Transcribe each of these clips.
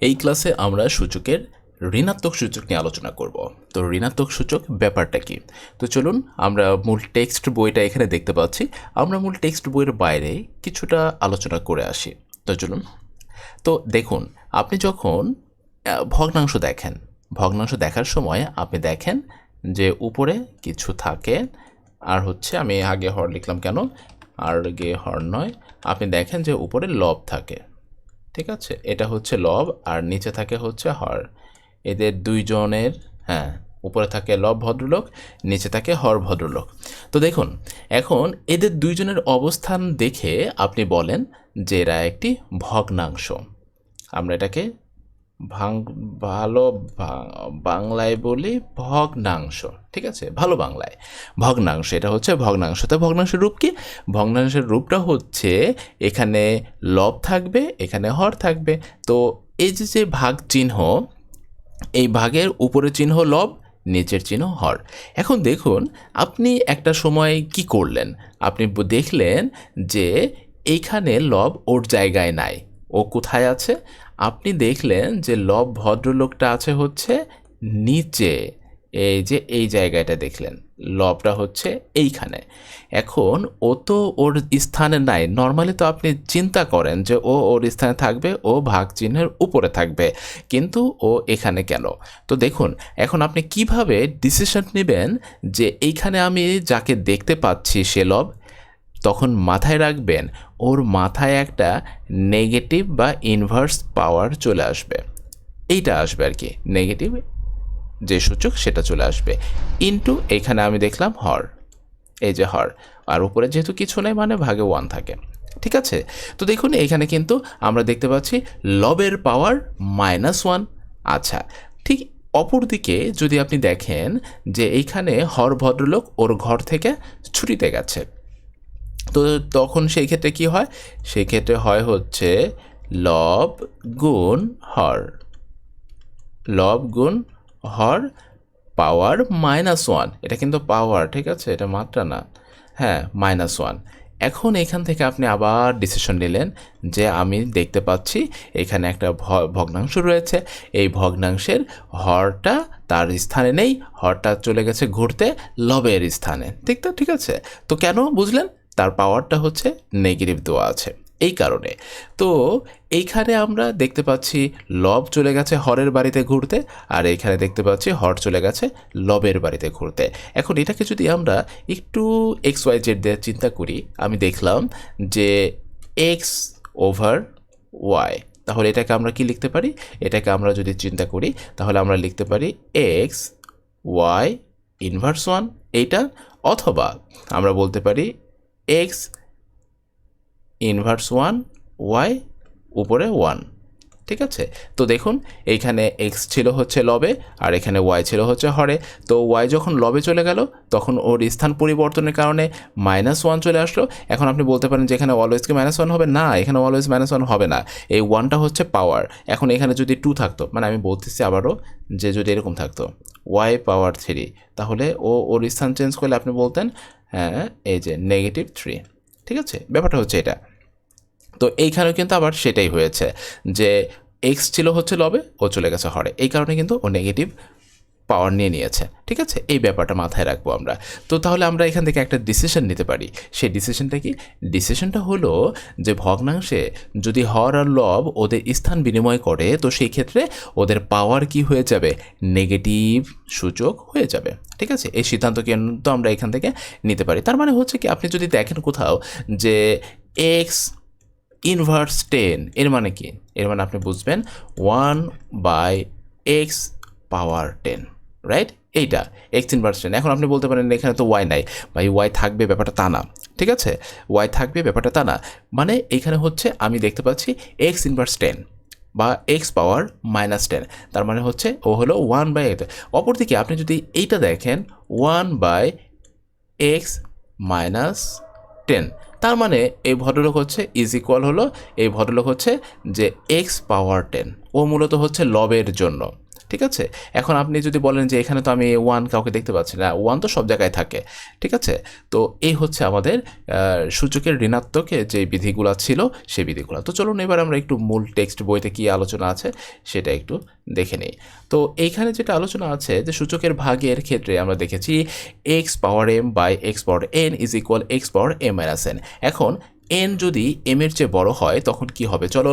এই ক্লাসে আমরা সূচকের ঋণাত্মক সূচক নিয়ে আলোচনা করব। তো ঋণাত্মক সূচক ব্যাপারটা কি? তো চলুন আমরা মূল টেক্সট বইটা এখানে দেখতে পাচ্ছি। আমরা মূল টেক্সট বইয়ের বাইরে কিছুটা আলোচনা করে আসি। তো চলুন। তো দেখুন, আপনি যখন ভগ্নাংশ দেখেন, ভগ্নাংশ দেখার সময় আপনি দেখেন যে উপরে কিছু থাকে, আর হচ্ছে আমি আগে হর লিখলাম কেন? আর গে হর নয়। আপনি দেখেন যে উপরে লব থাকে। ঠিক আছে? এটা হচ্ছে লব আর নিচে থাকে হচ্ছে হর। এদের দুইজনের হ্যাঁ উপরে থাকে লব ভদ্রলোক, নিচে থাকে হর ভদ্রলোক। তো দেখুন, এখন এদের দুইজনের অবস্থান দেখে আপনি বলেন যে এরা একটি ভগ্নাংশ। আমরা এটাকে ভাং, ভালো বাংলায় বলি ভগ্নাংশ, ঠিক আছে? ভালো বাংলায়। ভগ্নাংশ, এটা হচ্ছে ভগ্নাংশ। তো ভগ্নাংশের রূপ কি? ভগ্নাংশের রূপটা হচ্ছে এখানে লব থাকবে, এখানে হর থাকবে। তো এই যে যে ভাগ চিহ্ন, এই ভাগের উপরে চিহ্ন লব, নিচের চিহ্ন হর। এখন দেখুন, আপনি একটা সময় কি করলেন? আপনি দেখলেন যে এইখানে লব ওর জায়গায় নাই। ও কোথায় আছে? আপনি দেখলেন যে লব ভদ্রলোকটা আছে হচ্ছে নিচে। এই যে এই জায়গাটা দেখলেন। লবটা হচ্ছে এইখানে। এখন ও তো ওর স্থানে নাই। নর্মালি তো আপনি চিন্তা করেন যে ও ওর স্থানে থাকবে, ও ভাগ চিহ্নের উপরে থাকবে। কিন্তু ও এখানে কেন? তো দেখুন, এখন আপনি কীভাবে ডিসিশন নেবেন যে এইখানে আমি যাকে দেখতে পাচ্ছি সে লব তখন মাথায় রাখবেন, ওর মাথায় একটা নেগেটিভ বা ইনভার্স পাওয়ার চলে আসবে। এইটা আসবে আর কি নেগেটিভ যে সূচক সেটা চলে আসবে। ইনটু এখানে আমি দেখলাম হর, এই যে হর, আর উপরে যেহেতু কিছু নেই মানে ভাগে ওয়ান থাকে, ঠিক আছে? তো দেখুন, এখানে কিন্তু আমরা দেখতে পাচ্ছি লবের পাওয়ার মাইনাস ওয়ান আচ্ছা ঠিক অপরদিকে যদি আপনি দেখেন যে এইখানে হর ভদ্রলোক ওর ঘর থেকে ছুটিতে গেছে। তো তখন সেই ক্ষেত্রে কি হয়? সেই ক্ষেত্রে হয় হচ্ছে লব গুণ হর। লব গুণ হর পাওয়ার মাইনাস ওয়ান। এটা কিন্তু পাওয়ার, ঠিক আছে? এটা মাত্রা না। হ্যাঁ মাইনাস ওয়ান। এখন এখান থেকে আপনি আবার ডিসিশন নিলেন যে আমি দেখতে পাচ্ছি এখানে একটা ভগ্নাংশ রয়েছে। এই ভগ্নাংশের হরটা তার স্থানে নেই। হরটা চলে গেছে ঘুরতে, লবের স্থানে। ঠিক তো ঠিক আছে? তো কেন বুঝলেন? তার পাওয়ারটা হচ্ছে নেগেটিভ দেওয়া আছে। এই কারণে। তো এইখানে আমরা দেখতে পাচ্ছি লব চলে গেছে হরের বাড়িতে ঘুরতে আর এইখানে দেখতে পাচ্ছি হর চলে গেছে লবের বাড়িতে ঘুরতে। এখন এটাকে যদি আমরা একটু এক্স ওয়াই জেড দিয়ে চিন্তা করি, আমি দেখলাম যে এক্স ওভার ওয়াই তাহলে এটাকে আমরা কি লিখতে পারি? এটাকে আমরা যদি চিন্তা করি, তাহলে আমরা লিখতে পারি এক্স ওয়াই ইনভার্স ওয়ান এইটা অথবা আমরা বলতে পারি এক্স ইনভার্স ওয়ান ওয়াই উপরে ওয়ান ঠিক আছে? তো দেখুন, এইখানে এক্স ছিল হচ্ছে লবে, আর এখানে ওয়াই ছিল হচ্ছে হরে। তো ওয়াই যখন লবে চলে গেল, তখন ওর স্থান পরিবর্তনের কারণে মাইনাস ওয়ান চলে আসলো। এখন আপনি বলতে পারেন যে এখানে অলওয়েজ কি মাইনাস ওয়ান হবে? না, এখানে অলওয়েজ মাইনাস ওয়ান হবে না। এই ওয়ানটা হচ্ছে পাওয়ার এখন এখানে যদি টু থাকতো মানে আমি বলতেছি আবারও যে যদি এরকম থাকতো ওয়াই পাওয়ার থ্রি তাহলে ও ওর স্থান চেঞ্জ করলে আপনি বলতেন এই যে নেগেটিভ থ্রি ঠিক আছে? ব্যাপারটা হচ্ছে এটা। তো এইখানেও কিন্তু আবার সেটাই হয়েছে যে এক্স ছিল হচ্ছে লবে, ও চলে গেছে হরে। এই কারণে কিন্তু ও নেগেটিভ পাওয়ার নিয়ে নিয়েছে, ঠিক আছে? এই ব্যাপারটা মাথায় রাখব আমরা। তো তাহলে আমরা এখান থেকে একটা ডিসিশন নিতে পারি। সেই ডিসিশনটা কি? ডিসিশনটা হলো যে ভগ্নাংশে যদি হর আর লব ওদের স্থান বিনিময় করে, তো সেই ক্ষেত্রে ওদের পাওয়ার কি হয়ে যাবে? নেগেটিভ সূচক হয়ে যাবে, ঠিক আছে? এই সিদ্ধান্ত কিন্তু আমরা এখান থেকে নিতে পারি। তার মানে হচ্ছে কি, আপনি যদি দেখেন কোথাও যে এক্স ইনভার্স টেন এর মানে কি? এর মানে আপনি বুঝবেন one by X power ten right এইটা এক্স ইনভার্স টেন এখন আপনি বলতে পারেন এখানে তো ওয়াই নাই। ভাই ওয়াই থাকবে ব্যাপারটা তা না, ঠিক আছে? ওয়াই থাকবে ব্যাপারটা তা না। মানে এখানে হচ্ছে আমি দেখতে পাচ্ছি এক্স ইনভার্স টেন বা এক্স পাওয়ার মাইনাস টেন তার মানে হচ্ছে ও হলো ওয়ান বাই এক্স অপরদিকে আপনি যদি এইটা দেখেন one by X minus ten তার মানে এই ভদ্রলোক হচ্ছে ইজ ইকুয়াল হলো, এই ভদ্রলোক হচ্ছে যে এক্স পাওয়ার টেন ও মূলত হচ্ছে লবের জন্য। ঠিক আছে? এখন আপনি যদি বলেন যে এখানে তো আমি ওয়ান কাউকে দেখতে পাচ্ছি না ওয়ান তো সব জায়গায় থাকে, ঠিক আছে? তো এই হচ্ছে আমাদের সূচকের ঋণাত্মক যে বিধিগুলো ছিল, সেই বিধিগুলো। তো চলুন এবার আমরা একটু মূল টেক্সট বইতে কী আলোচনা আছে, সেটা একটু দেখে নিই। তো এইখানে যেটা আলোচনা আছে, যে সূচকের ভাগের ক্ষেত্রে আমরা দেখেছি X power M by X power N is equal X power M minus N এখন এন যদি এম এর চেয়ে বড় হয়, তখন কি হবে? চলো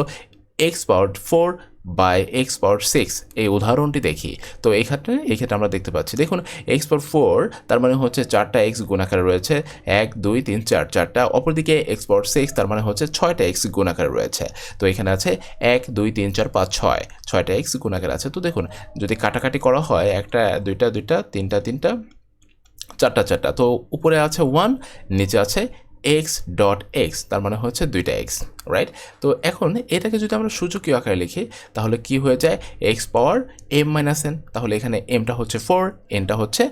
X power four by X power six এই উদাহরণটি দেখি। তো এই ক্ষেত্রে এই ক্ষেত্রে আমরা দেখতে পাচ্ছি, দেখুন এক্স পাওয়ার ফোর তার মানে হচ্ছে চারটা এক্স গুণাকারে রয়েছে, এক, দুই, তিন, চার, চারটা। অপরদিকে এক্স পাওয়ার সিক্স তার মানে হচ্ছে ছয়টা এক্স গুণাকারে রয়েছে। তো এখানে আছে এক, দুই, তিন, চার, পাঁচ, ছয়, ছয়টা এক্স গুণাকার আছে। তো দেখুন, যদি কাটাকাটি করা হয়, একটা, দুইটা দুইটা, তিনটা তিনটা, চারটা চারটা, তো উপরে আছে ওয়ান নিচে আছে এক্স ডট এক্স তার মানে হচ্ছে দুইটা এক্স রাইট তো এখন এটাকে যদি আমরা সূচকীয় আকারে লিখি, তাহলে কি হয়ে যায়? X power M minus N তাহলে এখানে এমটা হচ্ছে ফোর এনটা হচ্ছে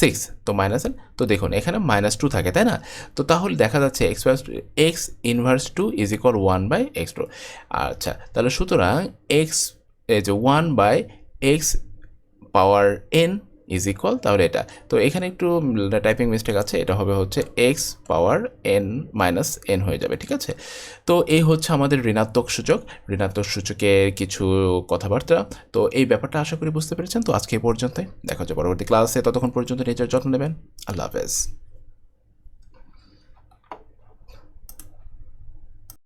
সিক্স তো মাইনাস এন তো দেখুন, এখানে মাইনাস টু থাকে, তাই না? তো তাহলে দেখা যাচ্ছে X X inverse two is equal one by X two আচ্ছা তাহলে সুতরাং এক্স এই যে one by X power N is equal তাহলে এটা। তো এখানে একটু টাইপিং মিস্টেক আছে, এটা হবে হচ্ছে X power N minus N হয়ে যাবে, ঠিক আছে? তো এই হচ্ছে আমাদের ঋণাত্মক সূচক। ঋণাত্মক সূচকের কিছু কথাবার্তা। তো এই ব্যাপারটা আশা করি বুঝতে পেরেছেন। তো আজকে এই পর্যন্তই। দেখা হচ্ছে পরবর্তী ক্লাসে ততক্ষণ পর্যন্ত নিজের যত্ন নেবেন। আল্লাহ হাফেজ।